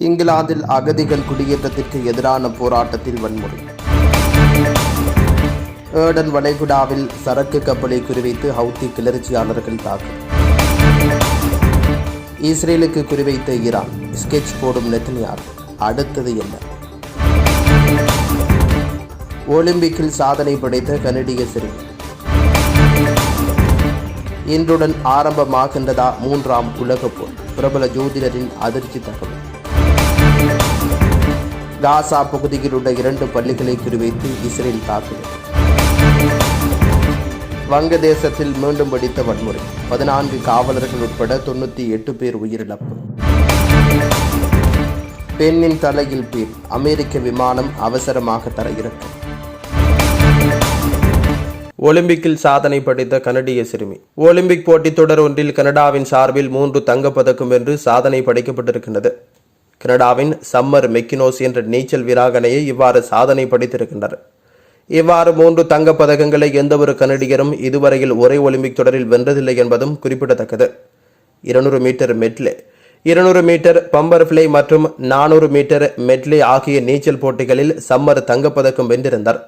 இங்கிலாந்தில் அகதிகள் குடியேற்றத்திற்கு எதிரான போராட்டத்தில் வன்முறை. ஏடன் வளைகுடாவில் சரக்கு கப்பலை குறிவைத்து ஹவுத்தி கிளர்ச்சியாளர்கள் தாக்குதல். இஸ்ரேலுக்கு குறிவைத்த ஈரான் ஸ்கெட்ச் போடும் நெத்தனியார் அடுத்தது என்ன? ஒலிம்பிக்கில் சாதனை படைத்த கனடிய சிறுமி இன்றுடன் ஆரம்பமாகின்றதா மூன்றாம் உலகப் போர்? பிரபல ஜோதிடரின் அதிர்ச்சி தகவல். காசா பகுதியில் உள்ள இரண்டு பள்ளிகளை குறிவைத்து இஸ்ரேல் தாக்குதல். வங்கதேசத்தில் மீண்டும் வெடித்த வன்முறை. பதினான்கு காவலர்கள் உட்பட தொண்ணூற்றி எட்டு பேர் உயிரிழப்பு. பெண்ணின் தலையில் பேர். அமெரிக்க விமானம் அவசரமாக தரையிறக்கம். ஒலிம்பிக்கில் சாதனை படைத்த கனடிய சிறுமி. ஒலிம்பிக் போட்டித் தொடர் ஒன்றில் கனடாவின் சார்பில் மூன்று தங்கப்பதக்கம் வென்று சாதனை படைக்கப்பட்டிருக்கின்றது. கனடாவின் சம்மர் மெக்கினோஸ் என்ற நீச்சல் வீராங்கனையை இவ்வாறு சாதனை படைத்திருக்கின்றனர். இவ்வாறு மூன்று தங்கப் பதக்கங்களை எந்தவொரு கனடியரும் இதுவரையில் ஒரே ஒலிம்பிக் தொடரில் வென்றதில்லை என்பதும் குறிப்பிடத்தக்கது. இருநூறு மீட்டர் மெட்லே இருநூறு மீட்டர் பம்பர் ஃபிளை மற்றும் நானூறு மீட்டர் மெட்லே ஆகிய நீச்சல் போட்டிகளில் சம்மர் தங்கப்பதக்கம் வென்றிருந்தார்.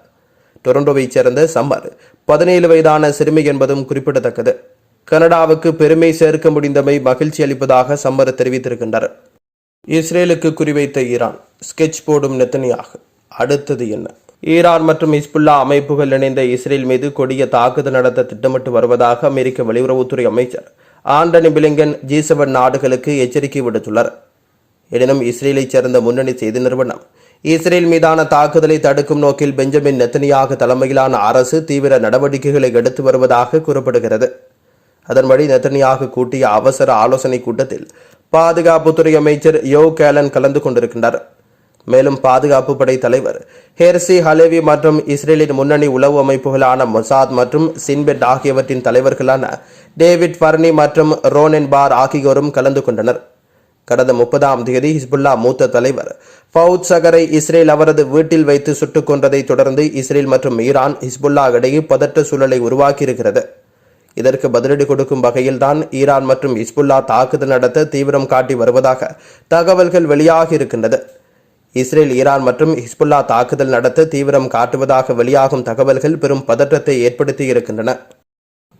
டொரண்டோவைச் சேர்ந்த சம்மர் பதினேழு வயதான சிறுமி என்பதும் குறிப்பிடத்தக்கது. கனடாவுக்கு பெருமை சேர்க்க முடிந்தமை மகிழ்ச்சி அளிப்பதாக சம்மர் தெரிவித்திருக்கின்றார் இஸ்ரேலுக்கு குறிவைத்த ஈரான். ஸ்கெட்ச் போடும் நெத்தனியாக. அடுத்தது என்ன? ஈரான் மற்றும் இஸ்புல்லா அமைப்புகள் இணைந்த இஸ்ரேல் மீது கொடிய தாக்குதல் நடத்த திட்டமிட்டு வருவதாக அமெரிக்க வெளியுறவுத்துறை அமைச்சர் ஆண்டனி பிலிங்கன் ஜி செவன் நாடுகளுக்கு எச்சரிக்கை விடுத்துள்ளார். எனினும் இஸ்ரேலைச் சேர்ந்த முன்னணி செய்தி நிறுவனம் இஸ்ரேல் மீதான தாக்குதலை தடுக்கும் நோக்கில் பெஞ்சமின் நெத்தனியாக தலைமையிலான அரசு தீவிர நடவடிக்கைகளை எடுத்து வருவதாக கூறப்படுகிறது. அதன்படி நெத்தனியாக கூட்டிய அவசர ஆலோசனை கூட்டத்தில் பாதுகாப்புத்துறை அமைச்சர் யோ கேலன் கலந்து கொண்டிருக்கின்றார். மேலும் பாதுகாப்பு படை தலைவர் ஹெர்சி ஹலேவி மற்றும் இஸ்ரேலின் முன்னணி உளவு அமைப்புகளான மொசாத் மற்றும் சின்பெட் ஆகியவற்றின் தலைவர்களான டேவிட் ஃபர்னி மற்றும் ரோனென் பார் ஆகியோரும் கலந்து கொண்டனர். கடந்த முப்பதாம் தேதி ஹிஸ்புல்லா மூத்த தலைவர் ஃபவுத் சகரை இஸ்ரேல் அவரது வீட்டில் வைத்து சுட்டுக் கொன்றதை தொடர்ந்து இஸ்ரேல் மற்றும் ஈரான் ஹிஸ்புல்லா இடையே பதற்ற சூழலை உருவாக்கியிருக்கிறது. இதற்கு பதிலடி கொடுக்கும் வகையில்தான் ஈரான் மற்றும் ஹிஸ்புல்லா தாக்குதல் நடத்த தீவிரம் காட்டி வருவதாக தகவல்கள் வெளியாகி இருக்கின்றது இஸ்ரேல் ஈரான் மற்றும் ஹிஸ்புல்லா தாக்குதல் நடத்த தீவிரம் காட்டுவதாக வெளியாகும் தகவல்கள் பெரும் பதற்றத்தை ஏற்படுத்தி இருக்கின்றன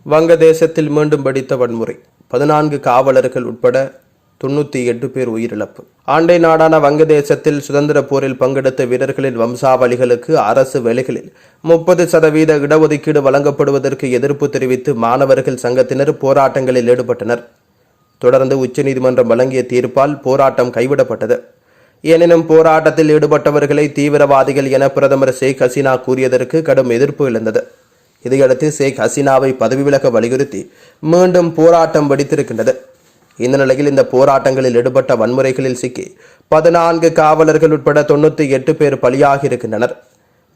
வங்கதேசத்தில் மீண்டும் வெடித்த வன்முறை. பதினான்கு காவலர்கள் உட்பட தொண்ணூற்றி எட்டு பேர் உயிரிழப்பு. ஆண்டை நாடான வங்கதேசத்தில் சுதந்திர போரில் பங்கெடுத்த வீரர்களின் வம்சாவளிகளுக்கு அரசு வேலைகளில் முப்பது சதவீத இடஒதுக்கீடு வழங்கப்படுவதற்கு எதிர்ப்பு தெரிவித்து மாணவர்கள் சங்கத்தினர் போராட்டங்களில் ஈடுபட்டனர். தொடர்ந்து உச்சநீதிமன்றம் வழங்கிய தீர்ப்பால் போராட்டம் கைவிடப்பட்டது. எனினும் போராட்டத்தில் ஈடுபட்டவர்களை தீவிரவாதிகள் என பிரதமர் ஷேக் ஹசீனா கூறியதற்கு கடும் எதிர்ப்பு எழுந்தது. இதையடுத்து ஷேக் ஹசீனாவை பதவி விலக வலியுறுத்தி மீண்டும் போராட்டம் வெடித்திருக்கின்றது. இந்த நிலையில் இந்த போராட்டங்களில் ஈடுபட்ட வன்முறைகளில் சிக்கி பதினான்கு காவலர்கள் உட்பட தொண்ணூற்றி எட்டு பேர் பலியாகி இருக்கின்றனர்.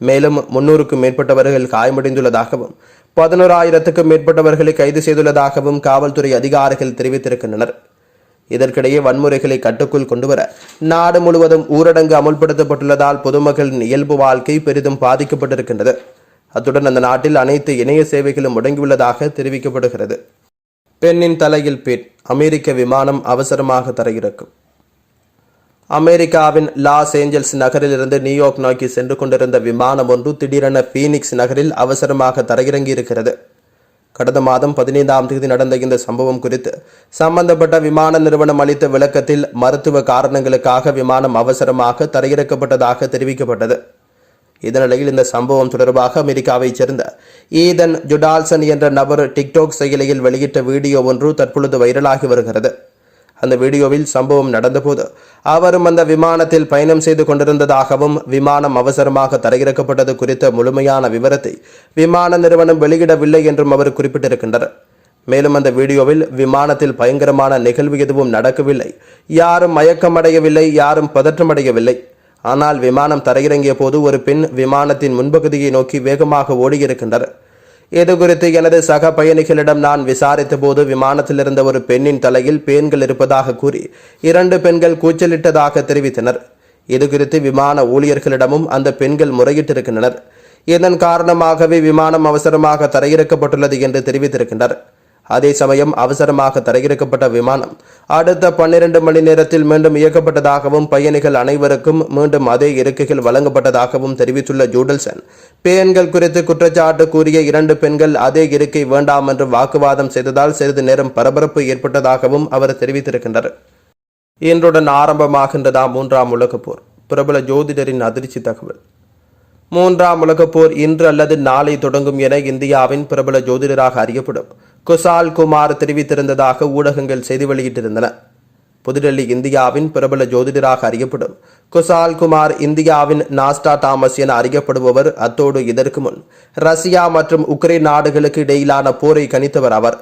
மேலும் முன்னூறுக்கும் மேற்பட்டவர்கள் காயமடைந்துள்ளதாகவும் பதினோராயிரத்துக்கும் மேற்பட்டவர்களை கைது செய்துள்ளதாகவும் காவல்துறை அதிகாரிகள் தெரிவித்திருக்கின்றனர். இதற்கிடையே வன்முறைகளை கட்டுக்குள் கொண்டுவர நாடு முழுவதும் ஊரடங்கு அமுல்படுத்தப்பட்டுள்ளதால் பொதுமக்களின் இயல்பு வாழ்க்கை பெரிதும் பாதிக்கப்பட்டிருக்கின்றது. அத்துடன் அந்த நாட்டில் அனைத்து இணைய சேவைகளும் முடங்கியுள்ளதாக தெரிவிக்கப்படுகிறது. பெண்ணின் தலையில் பேட் அமெரிக்க விமானம் அவசரமாக தரையிறக்கும். அமெரிக்காவின் லாஸ் ஏஞ்சல்ஸ் நகரிலிருந்து நியூயார்க் நோக்கி சென்று கொண்டிருந்த விமானம் ஒன்று திடீரென பீனிக்ஸ் நகரில் அவசரமாக தரையிறங்கி இருக்கிறது கடந்த மாதம் பதினைந்தாம் தேதி நடந்த இந்த சம்பவம் குறித்து சம்பந்தப்பட்ட விமான நிறுவனம் அளித்த விளக்கத்தில் மருத்துவ காரணங்களுக்காக விமானம் அவசரமாக தரையிறக்கப்பட்டதாக தெரிவிக்கப்பட்டது. இதனிடையில் இந்த சம்பவம் தொடர்பாக அமெரிக்காவைச் சேர்ந்த ஈதன் ஜுடால்சன் என்ற நபர் டிக்டாக் செயலியில் வெளியிட்ட வீடியோ ஒன்று தற்பொழுது வைரலாகி வருகிறது. அந்த வீடியோவில் சம்பவம் நடந்தபோது அவரும் அந்த விமானத்தில் பயணம் செய்து கொண்டிருந்ததாகவும் விமானம் அவசரமாக தரையிறக்கப்பட்டது குறித்த முழுமையான விவரத்தை விமான நிறுவனம் வெளியிடவில்லை என்றும் அவர் குறிப்பிட்டிருக்கின்றனர். மேலும் அந்த வீடியோவில் விமானத்தில் பயங்கரமான நிகழ்வு எதுவும் நடக்கவில்லை. யாரும் மயக்கமடையவில்லை யாரும் பதற்றமடையவில்லை. ஆனால் விமானம் தரையிறங்கிய போது ஒரு பெண் விமானத்தின் முன்பகுதியை நோக்கி வேகமாக ஓடியிருக்கின்றனர். இது குறித்து எனது சக பயணிகளிடம் நான் விசாரித்த போது விமானத்தில் இருந்த ஒரு பெண்ணின் தலையில் பேன்கள் இருப்பதாக கூறி இரண்டு பெண்கள் கூச்சலிட்டதாக தெரிவித்தனர். இது குறித்து விமான ஊழியர்களிடமும் அந்த பெண்கள் முறையிட்டிருக்கின்றனர். இதன் காரணமாகவே விமானம் அவசரமாக தரையிறக்கப்பட்டுள்ளது என்று தெரிவித்திருக்கின்றனர். அதே சமயம் அவசரமாக தரையிறக்கப்பட்ட விமானம் அடுத்த பன்னிரண்டு மணி நேரத்தில் மீண்டும் இயக்கப்பட்டதாகவும் பயணிகள் அனைவருக்கும் மீண்டும் அதே இருக்கைகள் வழங்கப்பட்டதாகவும் தெரிவித்துள்ள ஜூடல்சன் பேண்கள் குறித்து குற்றச்சாட்டு கூறிய இரண்டு பெண்கள் அதே இருக்கை வேண்டாம் என்று வாக்குவாதம் செய்ததால் சிறிது நேரம் பரபரப்பு ஏற்பட்டதாகவும் அவர் தெரிவித்திருக்கின்றார் இன்றுடன் ஆரம்பமாகின்றதாம் மூன்றாம் உலகப் போர்? பிரபல ஜோதிடரின் அதிர்ச்சி தகவல். மூன்றாம் உலகப் போர் இன்று அல்லது நாளை தொடங்கும் என இந்தியாவின் பிரபல ஜோதிடராக அறியப்படும் குசால் குமார் தெரிவித்திருந்ததாக ஊடகங்கள் செய்தி வெளியிட்டிருந்தன. புதுடெல்லி இந்தியாவின் பிரபல ஜோதிடராக அறியப்படும் குசால் குமார் இந்தியாவின் நாஸ்டா தாமஸ் என அறியப்படுபவர். அத்தோடு இதற்கு முன் ரஷ்யா மற்றும் உக்ரைன் நாடுகளுக்கு இடையிலான போரை கணித்தவர் அவர்.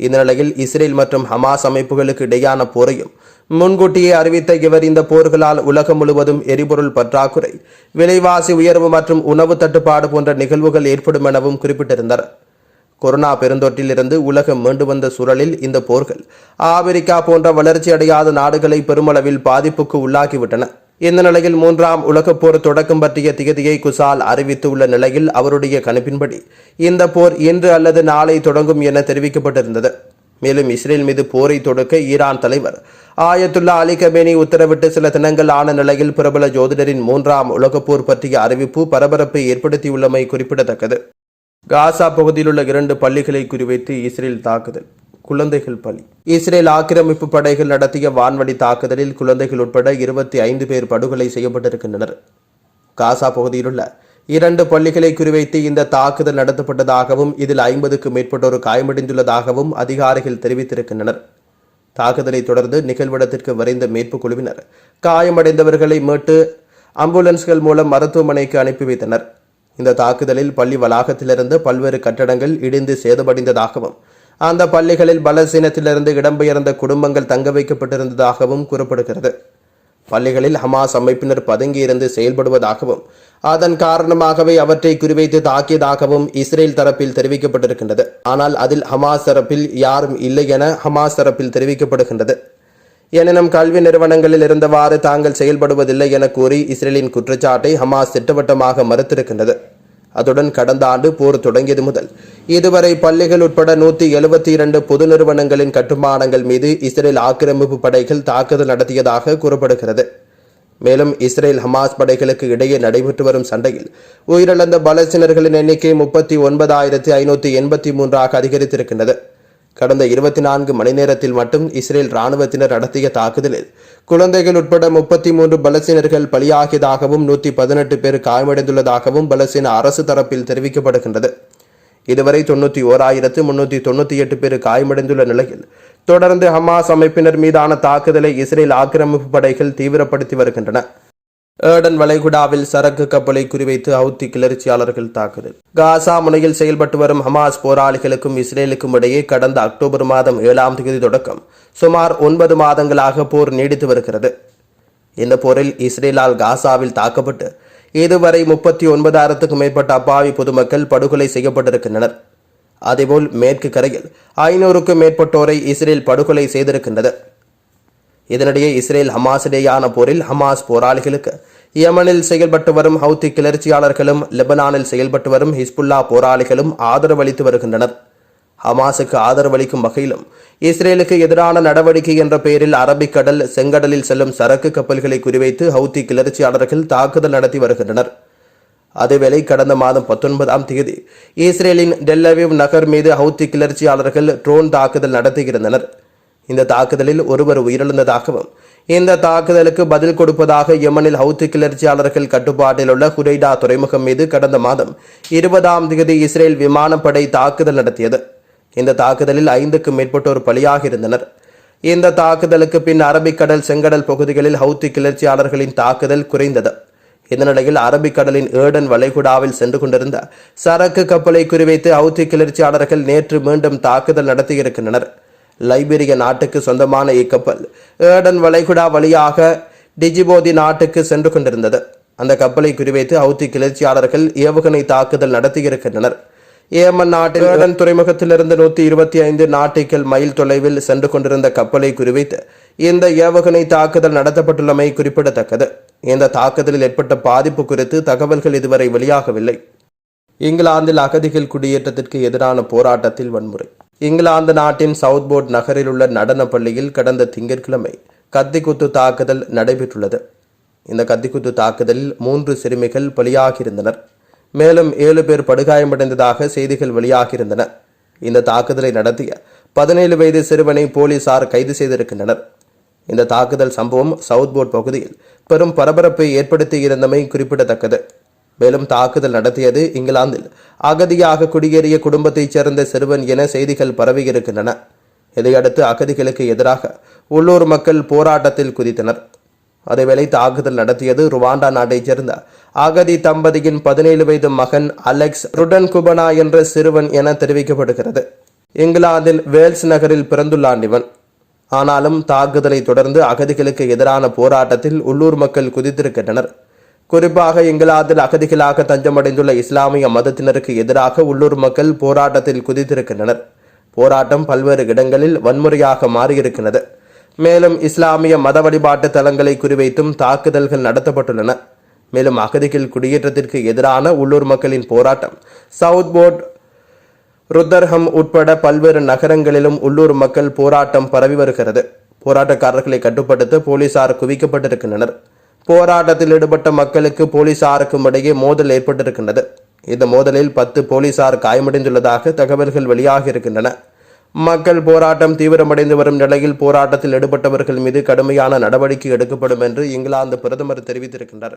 இந்த நிலையில் இஸ்ரேல் மற்றும் ஹமாஸ் அமைப்புகளுக்கு இடையான போரையும் முன்கூட்டியே அறிவித்த இவர் இந்த போர்களால் உலகம் முழுவதும் எரிபொருள் பற்றாக்குறை விலைவாசி உயர்வு மற்றும் உணவு தட்டுப்பாடு போன்ற நிகழ்வுகள் ஏற்படும் எனவும் குறிப்பிட்டிருந்தார். கொரோனா பெருந்தொற்றிலிருந்து உலகம் மீண்டு வந்த சூழலில் இந்த போர்கள் ஆப்பிரிக்கா போன்ற வளர்ச்சியடையாத நாடுகளை பெருமளவில் பாதிப்புக்கு உள்ளாக்கிவிட்டன இந்த நிலையில் மூன்றாம் உலகப் போர் தொடக்கம் பற்றிய திகதியை குசால் அறிவித்துள்ள நிலையில் அவருடைய கணிப்பின்படி இந்த போர் இன்று அல்லது நாளை தொடங்கும் என தெரிவிக்கப்பட்டிருந்தது. மேலும் இஸ்ரேல் மீது போரை தொடுக்க ஈரான் தலைவர் ஆயத்துல்லா அலி கமேனி உத்தரவிட்டு சில தினங்கள் ஆன நிலையில் பிரபல ஜோதிடரின் மூன்றாம் உலகப் போர் பற்றிய அறிவிப்பு பரபரப்பை ஏற்படுத்தியுள்ளமை குறிப்பிடத்தக்கது. காசா பகுதியில் உள்ள இரண்டு பள்ளிகளை குறிவைத்து இஸ்ரேல் தாக்குதல். குழந்தைகள் பலி. இஸ்ரேல் ஆக்கிரமிப்பு படைகள் நடத்திய வான்வழி தாக்குதலில் குழந்தைகள் உட்பட இருபத்தி ஐந்து பேர் படுகொலை செய்யப்பட்டிருக்கின்றனர். காசா பகுதியிலுள்ள இரண்டு பள்ளிகளை குறிவைத்து இந்த தாக்குதல் நடத்தப்பட்டதாகவும் இதில் ஐம்பதுக்கும் மேற்பட்டோர் காயமடைந்துள்ளதாகவும் அதிகாரிகள் தெரிவித்திருக்கின்றனர். தாக்குதலை தொடர்ந்து நிகழ்விடத்திற்கு விரைந்த மீட்புக் குழுவினர் காயமடைந்தவர்களை மீட்டு ஆம்புலன்ஸ்கள் மூலம் மருத்துவமனைக்கு அனுப்பி வைத்தனர். இந்த தாக்குதலில் பள்ளி வளாகத்திலிருந்து பல்வேறு கட்டடங்கள் இடிந்து சேதமடைந்ததாகவும் அந்த பள்ளிகளில் பலசீனத்திலிருந்து இடம்பெயர்ந்த குடும்பங்கள் தங்க வைக்கப்பட்டிருந்ததாகவும் கூறப்படுகிறது. பள்ளிகளில் ஹமாஸ் அமைப்பினர் பதுங்கியிருந்து செயல்படுவதாகவும் அதன் காரணமாகவே அவற்றை குறிவைத்து தாக்கியதாகவும் இஸ்ரேல் தரப்பில் தெரிவிக்கப்பட்டிருக்கின்றது. ஆனால் அதில் ஹமாஸ் தரப்பில் யாரும் இல்லை என ஹமாஸ் தரப்பில் தெரிவிக்கப்படுகின்றது. எனினும் கல்வி நிறுவனங்களில் இருந்தவாறு தாங்கள் செயல்படுவதில்லை என கூறி இஸ்ரேலின் குற்றச்சாட்டை ஹமாஸ் திட்டவட்டமாக மறுத்திருக்கின்றது. அதுடன் கடந்த ஆண்டு போர் தொடங்கியது முதல். இதுவரை பள்ளிகள் உட்பட நூற்றி எழுபத்தி இரண்டு பொது நிறுவனங்களின் கட்டுமானங்கள் மீது இஸ்ரேல் ஆக்கிரமிப்பு படைகள் தாக்குதல் நடத்தியதாக கூறப்படுகிறது. மேலும் இஸ்ரேல் ஹமாஸ் படைகளுக்கு இடையே நடைபெற்று வரும் சண்டையில் உயிரிழந்த பலஸ்தீனர்களின் எண்ணிக்கை முப்பத்தி ஒன்பதாயிரத்தி ஐநூற்றி எண்பத்தி மூன்றாக அதிகரித்திருக்கின்றது. கடந்த இருபத்தி நான்கு மணி நேரத்தில் மட்டும் இஸ்ரேல் ராணுவத்தினர் நடத்திய தாக்குதலில் குழந்தைகள் உட்பட முப்பத்தி மூன்று பலசீனர்கள் பலியாகியதாகவும் நூற்றி பதினெட்டு பேர் காயமடைந்துள்ளதாகவும் பலசீன அரசு தரப்பில் தெரிவிக்கப்படுகின்றது. இதுவரை தொண்ணூற்றி ஓராயிரத்து முன்னூற்றி தொண்ணூற்றி எட்டு பேர் காயமடைந்துள்ள நிலையில் தொடர்ந்து ஹமாஸ் அமைப்பினர் மீதான தாக்குதலை இஸ்ரேல் ஆக்கிரமிப்பு படைகள் தீவிரப்படுத்தி வருகின்றன. ஏடன் வளைகுடாவில் சரக்கு கப்பலை குறிவைத்து ஹவுத்தி கிளர்ச்சியாளர்கள் தாக்குதல். காசா முனையில் செயல்பட்டு வரும் ஹமாஸ் போராளிகளுக்கும் இஸ்ரேலுக்கும் இடையே கடந்த அக்டோபர் மாதம் ஏழாம் தேதி தொடக்கம். சுமார் ஒன்பது மாதங்களாக போர் நீடித்து வருகிறது. இந்த போரில் இஸ்ரேலால் காசாவில் தாக்கப்பட்டு இதுவரை முப்பத்தி ஒன்பதாயிரத்துக்கும் மேற்பட்ட அப்பாவி பொதுமக்கள் படுகொலை செய்யப்பட்டிருக்கின்றனர். அதேபோல் மேற்கு கரையில் ஐநூறுக்கும் மேற்பட்டோரை இஸ்ரேல் படுகொலை செய்திருக்கின்றது. இதனிடையே இஸ்ரேல் ஹமாஸ் போரில் ஹமாஸ் போராளிகளுக்கு யமனில் செயல்பட்டு வரும் ஹவுத்தி கிளர்ச்சியாளர்களும் லெபனானில் செயல்பட்டு வரும் ஹிஸ்புல்லா போராளிகளும் ஆதரவளித்து வருகின்றனர். ஹமாஸுக்கு ஆதரவளிக்கும் வகையிலும் இஸ்ரேலுக்கு எதிரான நடவடிக்கை என்ற பெயரில் அரபிக்கடல் செங்கடலில் செல்லும் சரக்கு கப்பல்களை குறிவைத்து ஹவுத்தி கிளர்ச்சியாளர்கள் தாக்குதல் நடத்தி வருகின்றனர். அதேவேளை கடந்த மாதம் பத்தொன்பதாம் தேதி இஸ்ரேலின் டெல்லவிவ் நகர் மீது ஹவுத்தி கிளர்ச்சியாளர்கள் ட்ரோன் தாக்குதல் நடத்தியிருந்தனர். இந்த தாக்குதலில் ஒருவர் உயிரிழந்ததாகவும் இந்த தாக்குதலுக்கு பதில் கொடுப்பதாக யமனில் ஹவுத்தி கிளர்ச்சியாளர்கள் கட்டுப்பாட்டில் உள்ள ஹுரைடா துறைமுகம் மீது கடந்த மாதம் இருபதாம் தேதி இஸ்ரேல் விமானப்படை தாக்குதல் நடத்தியது. இந்த தாக்குதலில் ஐந்துக்கும் மேற்பட்டோர் பலியாக இருந்தனர். இந்த தாக்குதலுக்கு பின் அரபிக்கடல் செங்கடல் பகுதிகளில் ஹவுத்தி கிளர்ச்சியாளர்களின் தாக்குதல் குறைந்தது. இந்த நிலையில் அரபிக்கடலின் ஏடன் வளைகுடாவில் சென்று கொண்டிருந்த சரக்கு கப்பலை குறிவைத்து ஹவுத்தி கிளர்ச்சியாளர்கள் நேற்று மீண்டும் தாக்குதல் நடத்தியிருக்கின்றனர். லைபீரிய நாட்டுக்கு சொந்தமான இக்கப்பல் ஏடன் வளைகுடா வழியாக டிஜிபோதி நாட்டுக்கு சென்று கொண்டிருந்தது. அந்த கப்பலை குறிவைத்து ஹவுத்தி கிளர்ச்சியாளர்கள் ஏவுகணை தாக்குதல் நடத்தியிருக்கின்றனர். ஏமன் நாட்டில் ஏடன் துறைமுகத்திலிருந்து நூற்றி இருபத்தி ஐந்து நாட்டிக்கல் மைல் தொலைவில் சென்று கொண்டிருந்த கப்பலை குறிவைத்து இந்த ஏவுகணை தாக்குதல் நடத்தப்பட்டுள்ளமை குறிப்பிடத்தக்கது. இந்த தாக்குதலில் ஏற்பட்ட பாதிப்பு குறித்து தகவல்கள் இதுவரை வெளியாகவில்லை. இங்கிலாந்தில் அகதிகள் குடியேற்றத்திற்கு எதிரான போராட்டத்தில் வன்முறை. இங்கிலாந்து நாட்டின் சவுத்போர்ட் நகரில் உள்ள நடனப் பள்ளியில் கடந்த திங்கட்கிழமை கத்திக்குத்து தாக்குதல் நடைபெற்றுள்ளது. இந்த கத்திக்குத்து தாக்குதலில் மூன்று சிறுமிகள் பலியாகியிருந்தனர். மேலும் ஏழு பேர் படுகாயமடைந்ததாக செய்திகள் வெளியாகியிருந்தன. இந்த தாக்குதலை நடத்திய பதினேழு வயது சிறுவனை போலீசார் கைது செய்திருக்கின்றனர். இந்த தாக்குதல் சம்பவம் சவுத்போர்ட் பகுதியில் பெரும் பரபரப்பை ஏற்படுத்தியிருந்தமை குறிப்பிடத்தக்கது. மேலும் தாக்குதல் நடத்தியது இங்கிலாந்தில் அகதியாக குடியேறிய குடும்பத்தைச் சேர்ந்த சிறுவன் என செய்திகள் பரவியிருக்கின்றன. இதையடுத்து அகதிகளுக்கு எதிராக உள்ளூர் மக்கள் போராட்டத்தில் குதித்தனர். அதேவேளை தாக்குதல் நடத்தியது ருவாண்டா நாட்டைச் சேர்ந்த அகதி தம்பதியின் பதினேழு வயது மகன் அலெக்ஸ் ருடன் குபனா என்ற சிறுவன் என தெரிவிக்கப்படுகிறது. இங்கிலாந்தின் வேல்ஸ் நகரில் பிறந்துள்ளான் இவன். ஆனாலும் தாக்குதலை தொடர்ந்து அகதிகளுக்கு எதிரான போராட்டத்தில் உள்ளூர் மக்கள் குதித்திருக்கின்றனர். குறிப்பாக இங்கிலாந்தில் அகதிகளாக தஞ்சமடைந்துள்ள இஸ்லாமிய மதத்தினருக்கு எதிராக உள்ளூர் மக்கள் போராட்டத்தில் குதித்திருக்கின்றனர். போராட்டம் பல்வேறு இடங்களில் வன்முறையாக மாறியிருக்கிறது. மேலும் இஸ்லாமிய மத வழிபாட்டு தலங்களை குறிவைத்தும் தாக்குதல்கள் நடத்தப்பட்டுள்ளன. மேலும் அகதிகள் குடியேற்றத்திற்கு எதிரான உள்ளூர் மக்களின் போராட்டம் சவுத் போர்ட் ருத்தர்ஹம் உட்பட பல்வேறு நகரங்களிலும் உள்ளூர் மக்கள் போராட்டம் பரவி வருகிறது. போராட்டக்காரர்களை கட்டுப்படுத்த போலீசார் குவிக்கப்பட்டிருக்கின்றனர். போராட்டத்தில் ஈடுபட்ட மக்களுக்கு போலீசாருக்கும் இடையே மோதல் ஏற்பட்டிருக்கின்றது. இந்த மோதலில் பத்து போலீசார் காயமடைந்துள்ளதாக தகவல்கள் வெளியாகியிருக்கின்றன மக்கள் போராட்டம் தீவிரமடைந்து வரும் நிலையில் போராட்டத்தில் ஈடுபட்டவர்கள் மீது கடுமையான நடவடிக்கை எடுக்கப்படும் என்று இங்கிலாந்து பிரதமர் தெரிவித்திருக்கின்றார்.